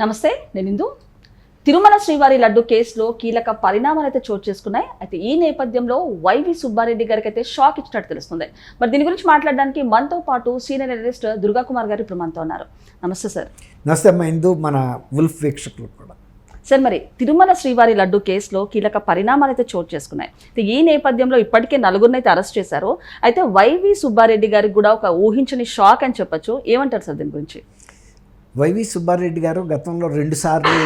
నమస్తే నేను ఇందు. తిరుమల శ్రీవారి లడ్డు కేసులో కీలక పరిణామాలు అయితే చోటు చేసుకున్నాయి. అయితే ఈ నేపథ్యంలో వైవి సుబ్బారెడ్డి గారికి అయితే షాక్ ఇచ్చినట్టు తెలుస్తుంది. మరి దీని గురించి మాట్లాడడానికి మనతో పాటు సీనియర్ అనలిస్ట్ దుర్గా కుమార్ గారు ఇప్పుడు మనతో ఉన్నారు. నమస్తే సార్. నమస్తే అమ్మ ఇందు మన ఉల్ఫ్ వీక్షకులకు కూడా. సార్ మరి తిరుమల శ్రీవారి లడ్డు కేసులో కీలక పరిణామాలు అయితే చోటు చేసుకున్నాయి. అయితే ఈ నేపథ్యంలో ఇప్పటికే నలుగురిని అయితే అరెస్ట్ చేశారు. అయితే వైవి సుబ్బారెడ్డి గారికి కూడా ఒక ఊహించని షాక్ అని చెప్పొచ్చు. ఏమంటారు సార్ దీని గురించి? వైవి సుబ్బారెడ్డి గారు గతంలో రెండుసార్లు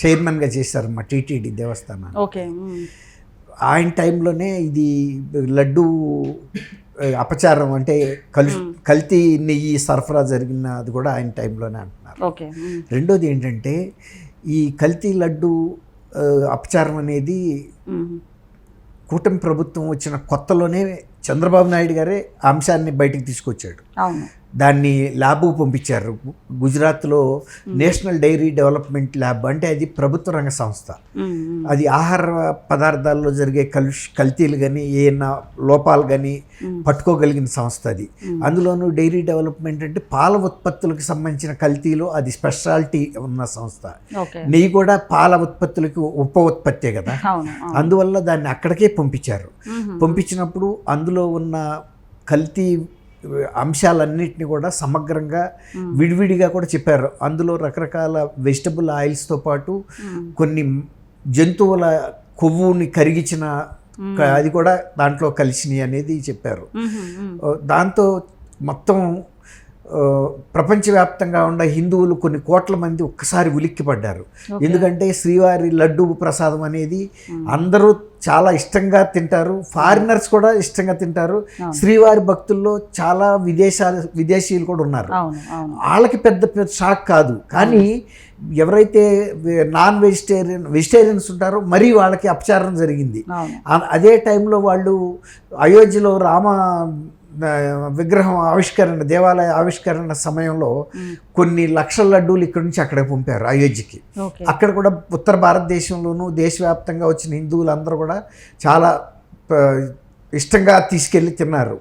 చైర్మన్గా చేశారమ్మా టీటీడీ దేవస్థానాన్ని. ఓకే ఆయన టైంలోనే ఇది లడ్డు అపచారం అంటే కలు కల్తీ నెయ్యి సరఫరా జరిగిన అది కూడా ఆయన టైంలోనే అంటున్నారు. ఓకే రెండోది ఏంటంటే ఈ కల్తీ లడ్డు అపచారం అనేది కూటమి ప్రభుత్వం వచ్చిన కొత్తలోనే చంద్రబాబు నాయుడు గారే అంశాన్ని బయటికి తీసుకొచ్చాడు. దాన్ని ల్యాబ్కు పంపించారు. గుజరాత్లో నేషనల్ డైరీ డెవలప్మెంట్ ల్యాబ్ అంటే అది ప్రభుత్వ రంగ సంస్థ. అది ఆహార పదార్థాల్లో జరిగే కలుష్ కల్తీలు కానీ ఏమైనా లోపాలు కానీ పట్టుకోగలిగిన సంస్థ అది. అందులోనూ డైరీ డెవలప్మెంట్ అంటే పాల ఉత్పత్తులకు సంబంధించిన కల్తీలో అది స్పెషాలిటీ ఉన్న సంస్థ. నెయ్యి కూడా పాల ఉత్పత్తులకి ఉప ఉత్పత్తే కదా. అందువల్ల దాన్ని అక్కడికే పంపించారు. పంపించినప్పుడు అందులో ఉన్న కల్తీ అంశాలన్నింటినీ కూడా సమగ్రంగా విడివిడిగా కూడా చెప్పారు. అందులో రకరకాల వెజిటబుల్ ఆయిల్స్తో పాటు కొన్ని జంతువుల కొవ్వుని కరిగించిన అది కూడా దాంట్లో కలిసినాయి అనేది చెప్పారు. దాంతో మొత్తం ప్రపంచవ్యాప్తంగా ఉన్న హిందువులు కొన్ని కోట్ల మంది ఒక్కసారి ఉలిక్కిపడ్డారు. ఎందుకంటే శ్రీవారి లడ్డు ప్రసాదం అనేది అందరూ చాలా ఇష్టంగా తింటారు. ఫారినర్స్ కూడా ఇష్టంగా తింటారు. శ్రీవారి భక్తుల్లో చాలా విదేశాలు విదేశీయులు కూడా ఉన్నారు. వాళ్ళకి పెద్ద పెద్ద షాక్ కాదు. కానీ ఎవరైతే నాన్ వెజిటేరియన్ వెజిటేరియన్స్ ఉంటారో మరీ వాళ్ళకి అపచారం జరిగింది. అదే టైంలో వాళ్ళు అయోధ్యలో రామ విగ్రహం ఆవిష్కరణ దేవాలయ ఆవిష్కరణ సమయంలో కొన్ని లక్షల లడ్డూలు ఇక్కడి నుంచి అక్కడికి పంపారు అయోధ్యకి. అక్కడ కూడా ఉత్తర భారతదేశంలోనూ దేశవ్యాప్తంగా వచ్చిన హిందువులందరూ కూడా చాలా ఇష్టంగా తీసుకెళ్ళి తిన్నారు.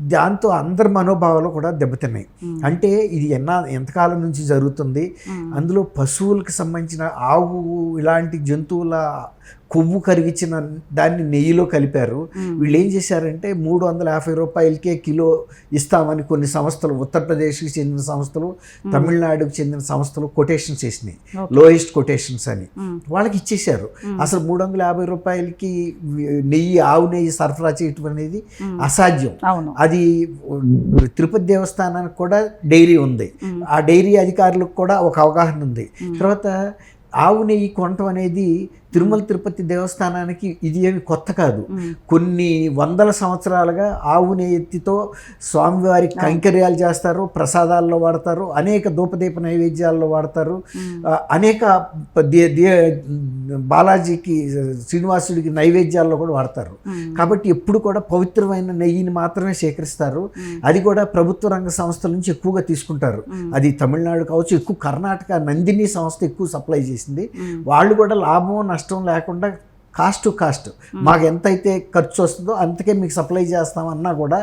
దాంతో అందరి మనోభావాలు కూడా దెబ్బతిన్నాయి. అంటే ఇది ఎన్న ఎంతకాలం నుంచి జరుగుతుంది? అందులో పశువులకు సంబంధించిన ఆవు ఇలాంటి జంతువుల కొవ్వు కరిగించిన దాన్ని నెయ్యిలో కలిపారు. వీళ్ళు ఏం చేశారంటే మూడు వందల యాభై రూపాయలకే కిలో ఇస్తామని కొన్ని సంస్థలు ఉత్తరప్రదేశ్కి చెందిన సంస్థలు తమిళనాడుకు చెందిన సంస్థలు కొటేషన్స్ చేసినాయి. లోయెస్ట్ కొటేషన్స్ అని. వాళ్ళకి ఇచ్చేశారు. అసలు మూడు వందల యాభై రూపాయలకి నెయ్యి ఆవు నెయ్యి సరఫరా చేయటం అనేది అసాధ్యం. అవును. అది తిరుపతి దేవస్థానానికి కూడా డైరీ ఉంది. ఆ డైరీ అధికారులకు కూడా ఒక అవగాహన ఉంది. తర్వాత ఆవు నెయ్యి కొనటం అనేది తిరుమల తిరుపతి దేవస్థానానికి ఇది ఏమి కొత్త కాదు. కొన్ని వందల సంవత్సరాలుగా ఆవు నెయ్యితో స్వామివారికి కైంకర్యాలు చేస్తారు ప్రసాదాల్లో వాడతారు అనేక ధూపదీప నైవేద్యాల్లో వాడతారు. అనేక బాలాజీకి శ్రీనివాసుడికి నైవేద్యాల్లో కూడా వాడతారు. కాబట్టి ఎప్పుడు కూడా పవిత్రమైన నెయ్యిని మాత్రమే సేకరిస్తారు. అది కూడా ప్రభుత్వ రంగ సంస్థల నుంచి ఎక్కువగా తీసుకుంటారు. అది తమిళనాడు కావచ్చు ఎక్కువ కర్ణాటక నందిని సంస్థ ఎక్కువ సప్లై చేసింది. వాళ్ళు కూడా లాభం నష్టం లేకుండా కాస్ట్ టు కాస్ట్ మాకు ఎంతైతే ఖర్చు వస్తుందో అంతకే మీకు సప్లై చేస్తామన్నా కూడా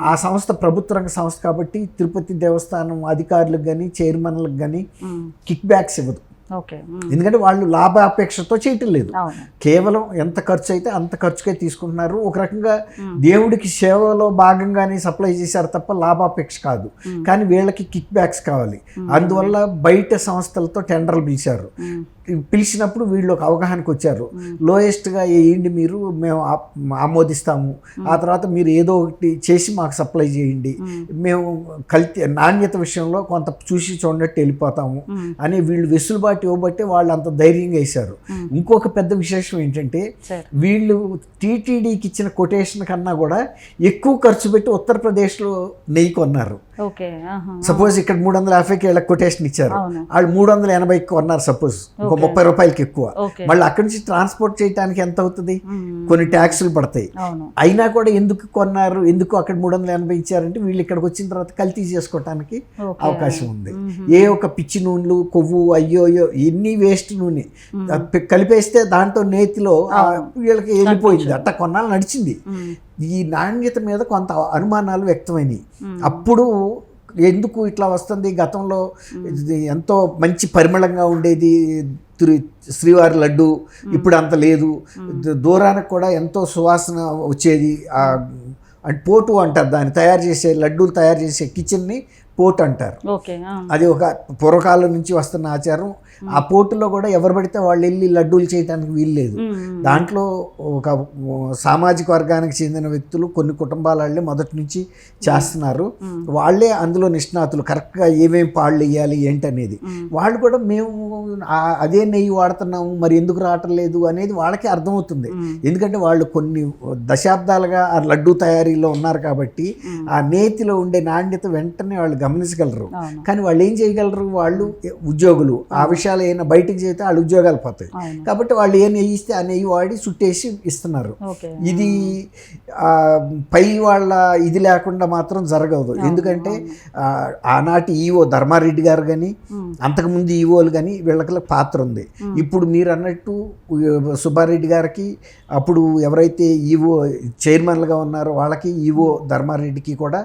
ఆ సంస్థ ప్రభుత్వ రంగ సంస్థ కాబట్టి తిరుపతి దేవస్థానం అధికారులకు కానీ చైర్మన్లకు కానీ కిక్ బ్యాక్స్ ఇవ్వదు. ఎందుకంటే వాళ్ళు లాభాపేక్షతో చేయటం లేదు. కేవలం ఎంత ఖర్చు అయితే అంత ఖర్చుకే తీసుకుంటున్నారు. ఒక రకంగా దేవుడికి సేవలో భాగంగానే సప్లై చేశారు తప్ప లాభాపేక్ష కాదు. కానీ వీళ్ళకి కిక్ బ్యాక్స్ కావాలి. అందువల్ల బయట సంస్థలతో టెండర్లు పిలిచారు. పిలిచినప్పుడు వీళ్ళు ఒక అవగాహనకు వచ్చారు. లోయెస్ట్గా వేయండి మీరు? మేము ఆమోదిస్తాము. ఆ తర్వాత మీరు ఏదో ఒకటి చేసి మాకు సప్లై చేయండి. మేము కల్తీ నాణ్యత విషయంలో కొంత చూసి చూడనట్టు వెళ్ళిపోతాము అని వీళ్ళు వెసులుబాటు ఇవ్వబట్టి వాళ్ళు అంత ధైర్యంగా వేశారు. ఇంకొక పెద్ద విశేషం ఏంటంటే వీళ్ళు టీటీడీకి ఇచ్చిన కొటేషన్ కన్నా కూడా ఎక్కువ ఖర్చు పెట్టి ఉత్తరప్రదేశ్లో నెయ్యి కొన్నారు. సపోజ్ ఇక్కడ మూడు వందల యాభైకి వీళ్ళకి కొటేషన్ ఇచ్చారు. వాళ్ళు మూడు వందల ఎనభైకి కొన్నారు సపోజ్. ఇంకో ముప్పై రూపాయలకి ఎక్కువ. మళ్ళీ అక్కడి నుంచి ట్రాన్స్పోర్ట్ చేయడానికి ఎంత అవుతుంది. కొన్ని ట్యాక్సులు పడతాయి. అయినా కూడా ఎందుకు కొన్నారు? ఎందుకు అక్కడ మూడు వందల ఎనభై ఇచ్చారంటే వీళ్ళు ఇక్కడికి వచ్చిన తర్వాత కల్తీ చేసుకోవటానికి అవకాశం ఉంది. ఏ ఒక పిచ్చి నూనెలు కొవ్వు అయ్యో అయ్యో ఎన్ని వేస్ట్ నూనె. కలిపేస్తే దాంట్లో నేతిలో వీళ్ళకి వెళ్ళిపోయింది. అట్ట కొన్నాళ్ళు నడిచింది. ఈ నాణ్యత మీద కొంత అనుమానాలు వ్యక్తమైనవి అప్పుడు ఎందుకు ఇట్లా వస్తుంది? గతంలో ఎంతో మంచి పరిమళంగా ఉండేది తిరు శ్రీవారి లడ్డు. ఇప్పుడు అంత లేదు. దూరానికి కూడా ఎంతో సువాసన వచ్చేది. అంటే పోటు అంటారు దాన్ని. తయారు చేసే లడ్డూలు తయారు చేసే కిచెన్ని పోటు అంటారు. అది ఒక పూర్వకాలం నుంచి వస్తున్న ఆచారం. ఆ పోటులో కూడా ఎవరు పడితే వాళ్ళు వెళ్ళి లడ్డూలు చేయడానికి వీలు లేదు. ఉమ్, ఉమ్. దాంట్లో ఒక సామాజిక వర్గానికి చెందిన వ్యక్తులు కొన్ని కుటుంబాల వాళ్ళే మొదటి నుంచి చేస్తున్నారు. వాళ్ళే అందులో నిష్ణాతులు. కరెక్ట్గా ఏమేమి పాళ్ళు వేయాలి ఏంటనేది. వాళ్ళు కూడా మేము అదే నెయ్యి వాడుతున్నాము మరి ఎందుకు రావటం లేదు అనేది వాళ్ళకి అర్థమవుతుంది. ఎందుకంటే వాళ్ళు కొన్ని దశాబ్దాలుగా ఆ లడ్డు తయారీలో ఉన్నారు కాబట్టి ఆ నేతిలో ఉండే నాణ్యత వెంటనే వాళ్ళు గమనించగలరు. కానీ వాళ్ళు ఏం చేయగలరు? వాళ్ళు ఉద్యోగులు. ఆ విషయాలు ఏమైనా బయటకు చేస్తే వాళ్ళ ఉద్యోగాలు పోతాయి. కాబట్టి వాళ్ళు ఏ నెయ్యి ఇస్తే ఆ నెయ్యి వాడి చుట్టేసి ఇస్తున్నారు. ఇది ఆ, పై వాళ్ళ ఇది లేకుండా మాత్రం జరగదు. ఎందుకంటే ఆనాటి ఈవో ధర్మారెడ్డి గారు కానీ అంతకుముందు ఈవోలు కానీ వీళ్ళకి పాత్ర ఉంది. ఇప్పుడు మీరు అన్నట్టు సుబ్బారెడ్డి గారికి అప్పుడు ఎవరైతే ఈవో చైర్మన్లుగా ఉన్నారో వాళ్ళకి ఈవో ధర్మారెడ్డికి కూడా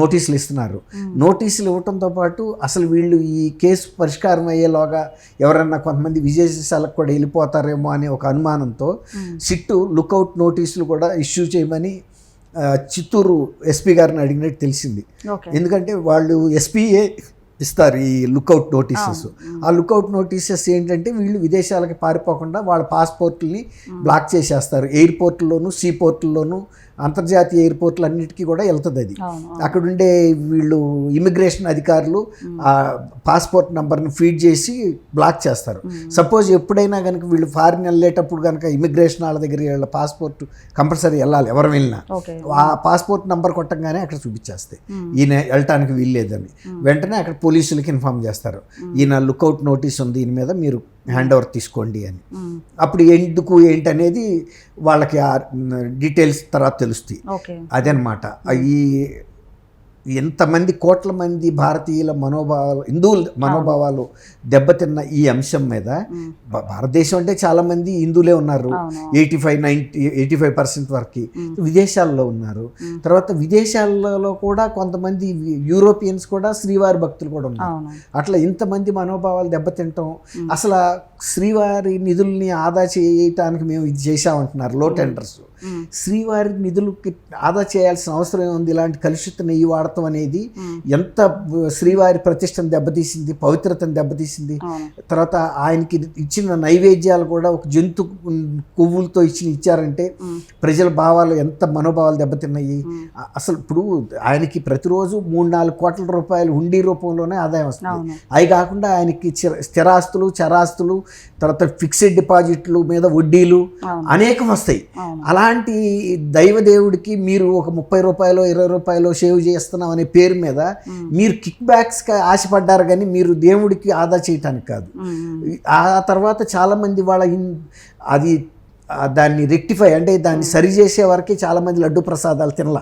నోటీసులు ఇస్తున్నారు. నోటీసులు ఇవ్వటంతో పాటు అసలు వీళ్ళు ఈ కేసు పరిష్కారం అయ్యేలోగా ఎవరన్నా కొంతమంది విదేశాలకు కూడా వెళ్ళిపోతారేమో అనే ఒక అనుమానంతో సిట్టు లుకౌట్ నోటీసులు కూడా ఇష్యూ చేయమని చిత్తూరు ఎస్పీ గారిని అడిగినట్టు తెలిసింది. ఎందుకంటే వాళ్ళు ఎస్పీఏ ఇస్తారు ఈ లుకౌట్ నోటీసెస్. ఆ లుకౌట్ నోటీసెస్ ఏంటంటే వీళ్ళు విదేశాలకి పారిపోకుండా వాళ్ళ పాస్పోర్ట్ని బ్లాక్ చేసేస్తారు. ఎయిర్పోర్ట్లోను సీ పోర్ట్లోను అంతర్జాతీయ ఎయిర్పోర్ట్లు అన్నిటికీ కూడా వెళ్తుంది అది. అవును అక్కడ ఉండే వీళ్ళు ఇమిగ్రేషన్ అధికారులు ఆ పాస్పోర్ట్ నంబర్ని ఫీడ్ చేసి బ్లాక్ చేస్తారు. సపోజ్ ఎప్పుడైనా కనుక వీళ్ళు ఫారిన్ వెళ్ళేటప్పుడు కనుక ఇమిగ్రేషన్ వాళ్ళ దగ్గర వీళ్ళ పాస్పోర్ట్ కంపల్సరీ వెళ్ళాలి ఎవరు వెళ్ళినా. ఆ పాస్పోర్ట్ నంబర్ కొట్టంగానే అక్కడ చూపించేస్తాయి. ఈయన వెళ్ళటానికి వీల్లేదని. వెంటనే అక్కడ పోలీసులకి ఇన్ఫామ్ చేస్తారు. ఈయన లుకౌట్ నోటీస్ ఉంది ఈయన మీద మీరు హ్యాండ్ ఓవర్ తీసుకోండి అని. అప్పుడు ఎందుకు ఏంటి అనేది వాళ్ళకి ఆ డీటెయిల్స్ తర్వాత తెలుస్తాయి. అదనమాట ఈ ఎంతమంది కోట్ల మంది భారతీయుల మనోభావాలు హిందువుల మనోభావాలు దెబ్బతిన్న ఈ అంశం మీద భారతదేశం అంటే చాలా మంది హిందువులే ఉన్నారు. Eighty five ninety eighty five percent వరకు. విదేశాల్లో ఉన్నారు. తర్వాత విదేశాలలో కూడా కొంతమంది యూరోపియన్స్ కూడా శ్రీవారి భక్తులు కూడా ఉన్నారు. అట్లా ఇంతమంది మనోభావాలు దెబ్బతింటాం అసలు శ్రీవారి నిధుల్ని ఆదా చేయటానికి మేము ఇది చేశామంటున్నారు లో టెండర్స్ శ్రీవారి నిధులకి ఆదా చేయాల్సిన అవసరం ఉంది ఇలాంటి కలుషిత నెయ్యి వాడటం అనేది ఎంత శ్రీవారి ప్రతిష్టను దెబ్బతీసింది పవిత్రతను దెబ్బతీసింది. తర్వాత ఆయనకి ఇచ్చిన నైవేద్యాలు కూడా ఒక జంతు కొవ్వులతో ఇచ్చిన ఇచ్చారంటే ప్రజల భావాలు ఎంత మనోభావాలు దెబ్బతిన్నాయి. అసలు ఇప్పుడు ఆయనకి ప్రతిరోజు మూడు నాలుగు కోట్ల రూపాయలు హుండీ రూపంలోనే ఆదాయం వస్తుంది. అవి కాకుండా ఆయనకి స్థిరాస్తులు చరాస్తులు తర్వాత ఫిక్స్డ్ డిపాజిట్లు మీద వడ్డీలు అనేకం వస్తాయి. అలాంటి దైవదేవుడికి మీరు ఒక ముప్పై రూపాయలు ఇరవై రూపాయలు సేవ్ చేస్తున్నాం అనే పేరు మీద మీరు కిక్ బ్యాక్స్కి ఆశపడ్డారు కానీ మీరు దేవుడికి ఆదా చేయటానికి కాదు. ఆ తర్వాత చాలామంది వాళ్ళ అది దాన్ని రెక్టిఫై అంటే దాన్ని సరి చేసే వరకే చాలామంది లడ్డు ప్రసాదాలు తినల.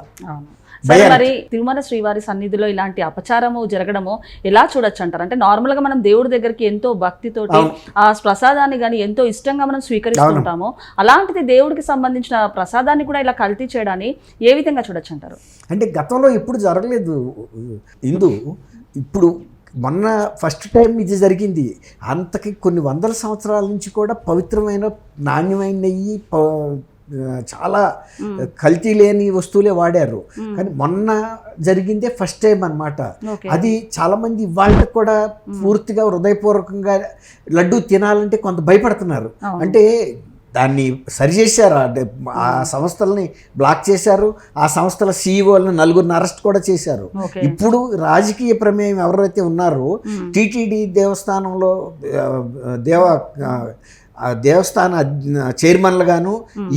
సరే మరి తిరుమల శ్రీవారి సన్నిధిలో ఇలాంటి అపచారము జరగడము ఎలా చూడొచ్చు అంటారు? అంటే నార్మల్గా మనం దేవుడి దగ్గరికి ఎంతో భక్తితోటి అవును. ఆ ప్రసాదాన్ని కానీ ఎంతో ఇష్టంగా మనం స్వీకరిస్తుంటాము. అలాంటిది దేవుడికి సంబంధించిన ప్రసాదాన్ని కూడా ఇలా కల్తీ చేయడాన్ని ఏ విధంగా చూడొచ్చు అంటారు? అంటే గతంలో ఎప్పుడు జరగలేదు. ఇందు ఇప్పుడు మొన్న ఫస్ట్ టైం ఇది జరిగింది. అంతకి కొన్ని వందల సంవత్సరాల నుంచి కూడా పవిత్రమైన నాణ్యమైన నెయ్యి చాలా కల్తీ లేని వస్తువులే వాడారు. కానీ మొన్న జరిగిందే ఫస్ట్ టైం అన్నమాట. ఓకే. అది చాలా మంది వాళ్ళకి కూడా పూర్తిగా హృదయపూర్వకంగా లడ్డు తినాలంటే కొంత భయపడుతున్నారు. అంటే దాన్ని సరి చేశారు? అంటే ఆ సంస్థల్ని బ్లాక్ చేశారు. ఆ సంస్థల సీఈఓలను నలుగురిని అరెస్ట్ కూడా చేశారు. ఇప్పుడు రాజకీయ ప్రమేయం ఎవరైతే ఉన్నారో టీటీడీ దేవస్థానంలో దేవ దేవస్థాన చైర్మన్లు గాను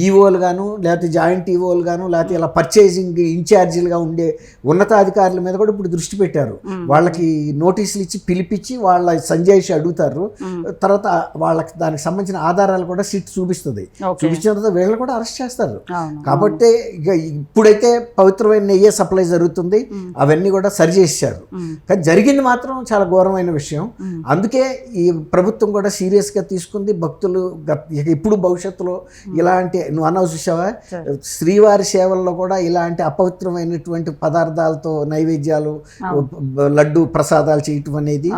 ఈఓలు గాను లేకపోతే జాయింట్ ఈఓలు గాను లేకపోతే ఇలా పర్చేసింగ్ ఇన్ఛార్జీలుగా ఉండే ఉన్నతాధికారుల మీద కూడా ఇప్పుడు దృష్టి పెట్టారు. వాళ్ళకి నోటీసులు ఇచ్చి పిలిపించి వాళ్ళ సంజాయిషి అడుగుతారు. తర్వాత వాళ్ళకి దానికి సంబంధించిన ఆధారాలు కూడా సిట్ చూపిస్తుంది. చూపించిన తర్వాత వీళ్ళని కూడా అరెస్ట్ చేస్తారు. కాబట్టి ఇక ఇప్పుడైతే పవిత్రమైన నెయ్యే సప్లై జరుగుతుంది. అవన్నీ కూడా సరి చేశారు ఉమ్, కానీ జరిగింది మాత్రం చాలా ఘోరమైన విషయం. అందుకే ఈ ప్రభుత్వం కూడా సీరియస్గా తీసుకుంది. భక్తుల గత- ఇక ఇప్పుడు భవిష్యత్తులో ఇలాంటి నువ్వు సరే. శ్రీవారి సేవల్లో కూడా ఇలాంటి అపవిత్రమైనటువంటి పదార్థాలతో నైవేద్యాలు లడ్డు ప్రసాదాలు చేయటం అనేది.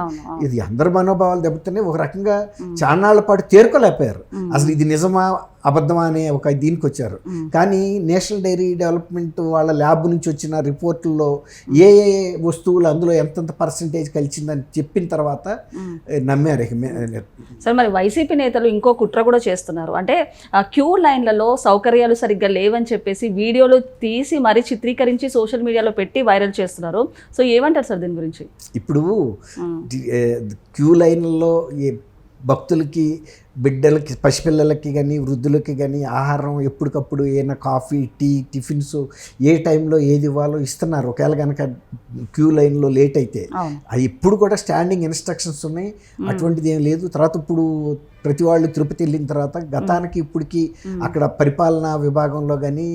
ఇది అందరి మనోభావాలు దెబ్బతున్నాయి. ఒక రకంగా చాన్నాళ్ళ పాటు తేరుకోలేకపోయారు. అసలు ఇది నిజమా? అబద్ధమా అనే ఒక దీనికి వచ్చారు కానీ నేషనల్ డైరీ డెవలప్మెంట్ వాళ్ళ ల్యాబ్ నుంచి వచ్చిన రిపోర్టుల్లో ఏ ఏ వస్తువులు అందులో ఎంతెంత పర్సంటేజ్ కలిసిందని చెప్పిన తర్వాత నమ్మారు సరే మరి వైసీపీ నేతలు ఇంకో కుట్ర కూడా చేస్తున్నారు. అంటే ఆ క్యూ లైన్లలో సౌకర్యాలు సరిగ్గా లేవని చెప్పేసి వీడియోలు తీసి మరీ చిత్రీకరించి సోషల్ మీడియాలో పెట్టి వైరల్ చేస్తున్నారు. సో ఏమంటారు సార్ దీని గురించి? ఇప్పుడు క్యూ లైన్లో భక్తులకి బిడ్డలకి పసిపిల్లలకి కానీ వృద్ధులకి కానీ ఆహారం ఎప్పటికప్పుడు ఏమైనా కాఫీ టీ టిఫిన్స్ ఏ టైంలో ఏది ఇవ్వాలో ఇస్తున్నారు. ఒకవేళ కనుక క్యూ లైన్లో లేట్ అయితే. అది ఇప్పుడు కూడా స్టాండింగ్ ఇన్స్ట్రక్షన్స్ ఉన్నాయి. అటువంటిది ఏం లేదు. తర్వాత ఇప్పుడు ప్రతి వాళ్ళు తిరుపతి వెళ్ళిన తర్వాత గతానికి ఇప్పటికి అక్కడ పరిపాలనా విభాగంలో కానీ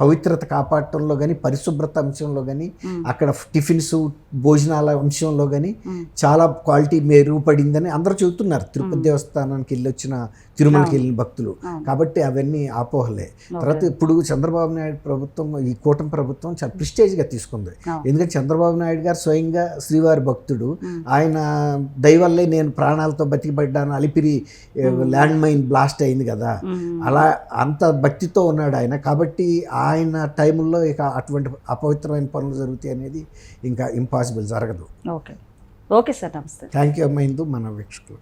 పవిత్రత కాపాడటంలో కానీ పరిశుభ్రత అంశంలో కానీ అక్కడ టిఫిన్స్ భోజనాల అంశంలో కానీ చాలా క్వాలిటీ మెరుగుపడిందని అందరూ చెబుతున్నారు. తిరుపతి దేవస్థానానికి వెళ్ళి వచ్చిన తిరుమలకి వెళ్ళిన భక్తులు. కాబట్టి అవన్నీ ఆపోహలే. తర్వాత ఇప్పుడు చంద్రబాబు నాయుడు ప్రభుత్వం ఈ కూటమి ప్రభుత్వం చాలా ప్రిస్టేజ్గా తీసుకుంది. ఎందుకంటే చంద్రబాబు నాయుడు గారు స్వయంగా శ్రీవారి భక్తుడు. ఆయన దయవల్లే నేను ప్రాణాలతో బతికిపడ్డాను అలిపిరి ల్యాండ్ మైన్ బ్లాస్ట్ అయింది కదా. అలా అంత భక్తితో ఉన్నాడు ఆయన. కాబట్టి ఆయన టైంలో ఇక అటువంటి అపవిత్రమైన పనులు జరుగుతాయి అనేది ఇంకా ఇంపాసిబుల్ జరగదు. ఓకే. ఓకే సార్ నమస్తే. థ్యాంక్ యూ అమ్మైందు మన వీక్షకులు